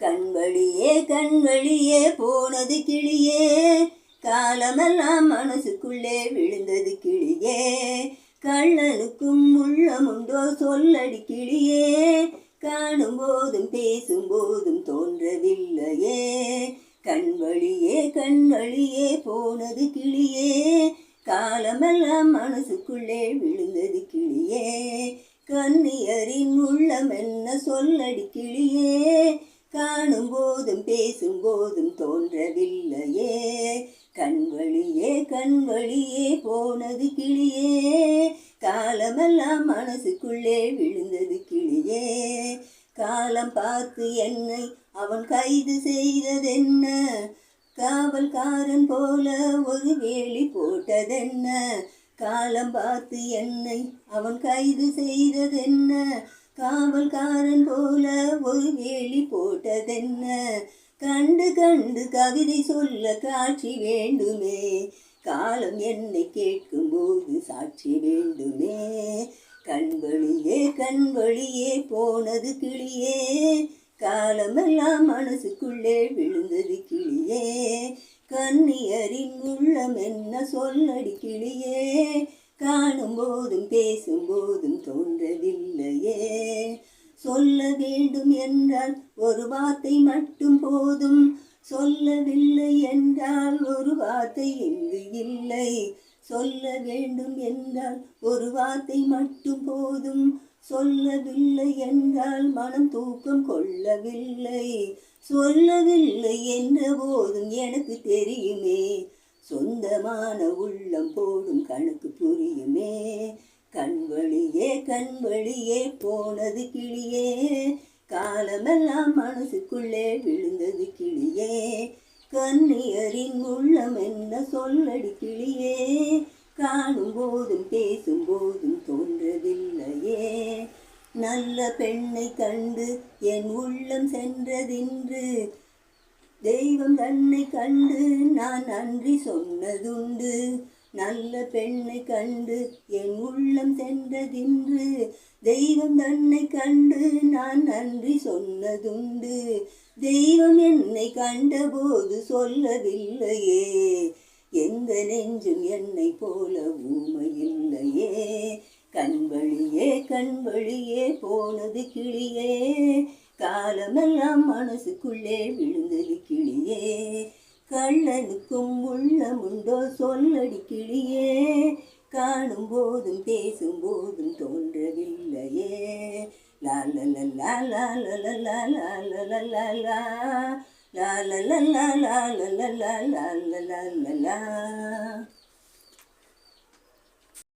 கண்வழியே கண்வழியே போனது கிளியே. காலமெல்லாம் மனசுக்குள்ளே விழுந்தது கிளியே. கள்ளனுக்கும் உள்ளமுண்டோ சொல்லடி கிளியே. காணும் போதும் பேசும் போதும் தோன்றவில்லையே. கண்வழியே கண்வழியே போனது கிளியே. காலமெல்லாம் மனசுக்குள்ளே விழுந்தது கிளியே. கண்ணியரின் உள்ளம் என்ன சொல்லடி கிளியே. காணும் போதும் பேசும் போதும் தோன்றவில்லையே. கண்வழியே கண்வழியே போனது கிளியே. காலமெல்லாம் மனசுக்குள்ளே விழுந்தது கிளியே. காலம் பார்த்து என்னை அவன் கைது செய்ததென்ன? காவல்காரன் போல ஒரு வேலி போட்டதென்ன? காலம் பார்த்து என்னை அவன் கைது செய்ததென்ன? காவல்காரன் போல வேலி போட்டதென்ன? கண்டு கண்டு கவிதை சொல்ல காட்சி வேண்டுமே. காலம் என்னை கேட்கும்போது சாட்சி வேண்டுமே. கண்வழியே கண்வழியே போனது கிளியே. காலமெல்லாம் மனசுக்குள்ளே விழுந்தது கிளியே. கண்ணியரின் உள்ளம் என்ன சொல்லடி கிளியே. காணும் போதும் பேசும் போதும் தோன்றவில்லையே சொல்ல வேண்டும் என்றால் ஒரு வார்த்தை மட்டும் போதும். சொல்லவில்லை என்றால் ஒரு வார்த்தை இங்கு இல்லை. சொல்ல வேண்டும் என்றால் ஒரு வார்த்தை மட்டும் போதும். சொல்லவில்லை என்றால் மனம் தூக்கம் கொள்ளவில்லை. சொல்லவில்லை என்ற போதும் எனக்கு தெரியுமே. சொந்தமான உள்ளம் போடும் கணக்கு புரியுமே. கண்வழியே கண்வழியே போனது கிளியே. காலமெல்லாம் மனசுக்குள்ளே விழுந்தது கிளியே. கண்ணியரின் உள்ளம் என்ன சொல்லடி கிளியே. காணும் போதும் பேசும் போதும் தோன்றதில்லையே. நல்ல பெண்ணை கண்டு என் உள்ளம் சென்றதின்று. தெய்வம் தன்னை கண்டு நான் நன்றி சொன்னதுண்டு. நல்ல பெண்ணை கண்டு என் உள்ளம் சென்றதின்று தெய்வம் தன்னை கண்டு நான் நன்றி சொன்னதுண்டு. தெய்வம் என்னை கண்டபோது சொல்லவில்லையே எந்த நெஞ்சும் என்னை போல ஊமையில்லையே. கண்வழியே கண்வழியே போனது கிளியே காலமெல்லாம் மனசுக்குள்ளே விழுந்தது கிளியே. கள்ளனுக்கும் உள்ளமுண்டோ சொல்லடி கிளியே காணும் போதும் பேசும் போதும் தோன்றவில்லையே லாலலா